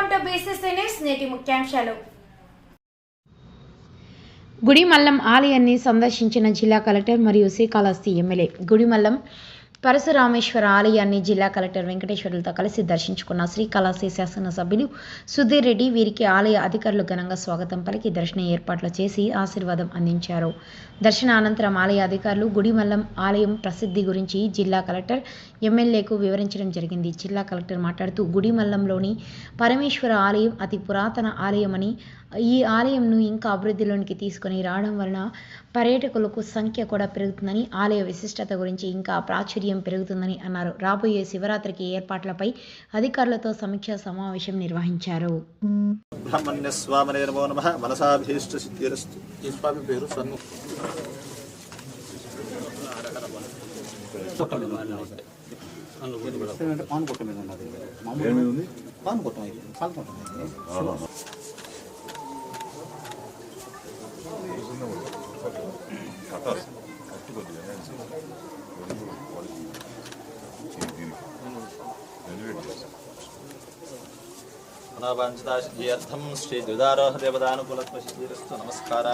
Welcome to news నేటి ముఖ్యాంశాలు. గుడిమల్లం ఆలయాన్ని సందర్శించిన జిల్లా కలెక్టర్ మరియు శ్రీకాళహస్తి ఎమ్మెల్యే గుడిమల్లం పరశురామేశ్వర ఆలయాన్ని జిల్లా కలెక్టర్ వెంకటేశ్వర్లతో కలిసి దర్శించుకున్న శ్రీకాళహస్తి శాసనసభ్యులు సుధీర్ రెడ్డి వీరికి ఆలయ అధికారులు ఘనంగా స్వాగతం పలికి దర్శన ఏర్పాట్లు చేసి ఆశీర్వాదం అందించారు. దర్శన అనంతరం ఆలయ అధికారులు గుడిమల్లం ఆలయం ప్రసిద్ధి గురించి జిల్లా కలెక్టర్ ఎమ్మెల్యేకు వివరించడం జరిగింది. జిల్లా కలెక్టర్ మాట్లాడుతూ గుడిమల్లంలోని పరమేశ్వర ఆలయం అతి పురాతన ఆలయమని ఈ ఆలయంను ఇంకా అభివృద్ధిలోనికి తీసుకొని రావడం వలన పర్యాటకులకు సంఖ్య కూడా పెరుగుతుందని ఆలయ విశిష్టత గురించి ఇంకా ప్రాచుర్యం పెరుగుతుందని అన్నారు. రాబోయే శివరాత్రికి ఏర్పాట్లపై అధికారులతో సమీక్షా సమావేశం నిర్వహించారు. బ్రహ్మణ్య స్వామనే నమో నమ. మనసాభీష్ట సిద్ధిరస్తు. ఈ స్వామి పేరు సన్ను. అంటే పాన్ కొట్ట మీద ఉన్నది మామూలు పాన్ కొట్టం ఇది పాన్ కొట్టం ఇది. మనవాంఛితా సిద్ధ్యర్థం శ్రీ ద్విదారోహ దేవదానుకూలత్వ సిద్ధిరస్తు నమస్కారా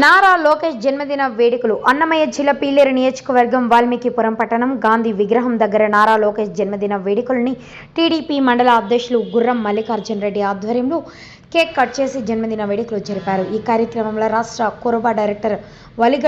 నారా లోకేష్ జన్మదిన వేడుకలు. అన్నమయ్య జిల్లా పీలేరు నియోజకవర్గం వాల్మీకిపురం పట్టణం గాంధీ విగ్రహం దగ్గర నారా లోకేష్ జన్మదిన వేడుకల్ని టీడీపీ మండల అధ్యక్షులు గుర్రం మల్లికార్జున్ రెడ్డి ఆధ్వర్యంలో కేక్ కట్ చేసి జన్మదిన వేడుకలు జరిపారు. ఈ కార్యక్రమంలో రాష్ట్ర కురబా డైరెక్టర్ వలిగట్